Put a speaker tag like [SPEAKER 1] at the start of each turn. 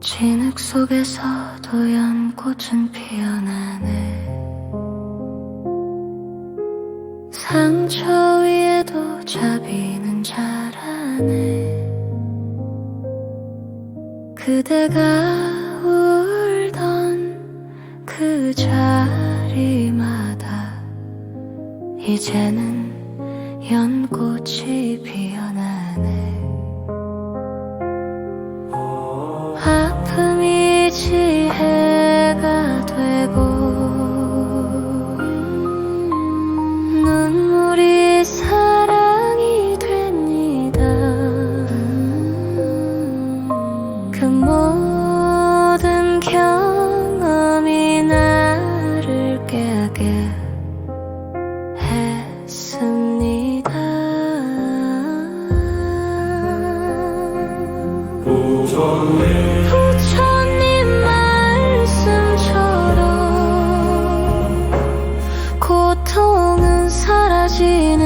[SPEAKER 1] 진흙 속에서도 연꽃은 피어나네 상처 위에도 자비는 자라네. 그대가 울던 그 자리마다 이제는 연꽃이 피어나네 부처님 말씀처럼 고통은 사라지는